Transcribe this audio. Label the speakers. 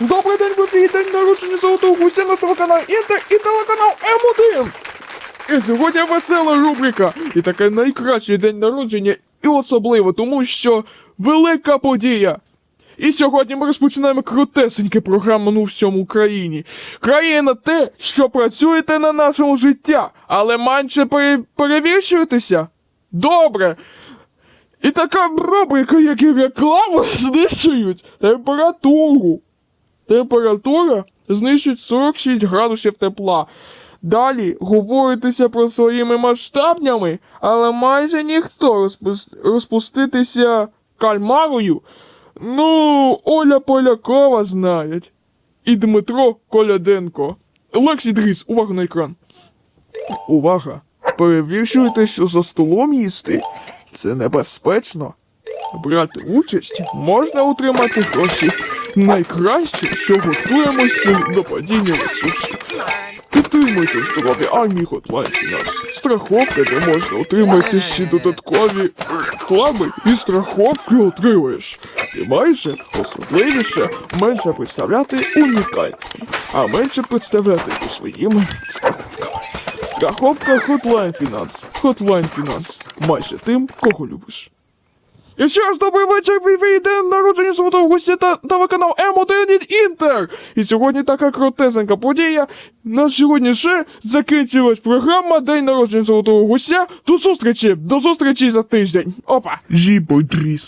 Speaker 1: Добрий день, в ефірі день народження золотого гуся на телеканал Інтер і телеканал М1. І сьогодні весела рубрика. І таке найкращий день народження, і особливо тому, що велика подія. І сьогодні ми розпочинаємо крутесеньке програму ну всьому Україні. Країна те, що працюєте на нашому життя, але менше пере- перевіршуєтеся. Добре. І така рубрика, як і реклама, знищують температуру. Температура знищить 46 градусів тепла. Далі говоритися про своїми масштабнями, але майже ніхто розпус... розпуститися кальмарою. Ну, Оля Полякова знають. І Дмитро Коляденко. Лексі Дріс, увага на екран. Увага! Перевіршуйте, що за столом їсти. Це небезпечно. Брати участь можна отримати гроші. Найкраще, що готуємося до падіння ресурсів. Підтримуйте здоров'я армії Hotline Finance. Страховка, де можна отримати ще додаткові реклами і страховки отримуєш. І майже особливіше менше представляти унікальні, а менше представляти зі своїми страховками. Страховка Hotline Finance. Hotline Finance. Майже тим, кого любиш. І ще раз добрий вечір, ви вийде народження золотого гостя та телеканал М1 Інтер. І сьогодні така крутезенька подія. На сьогодні ще закінчилась програма День народження золотого гостя. До зустрічі! До зустрічі за тиждень. Опа! Жібо Дріс.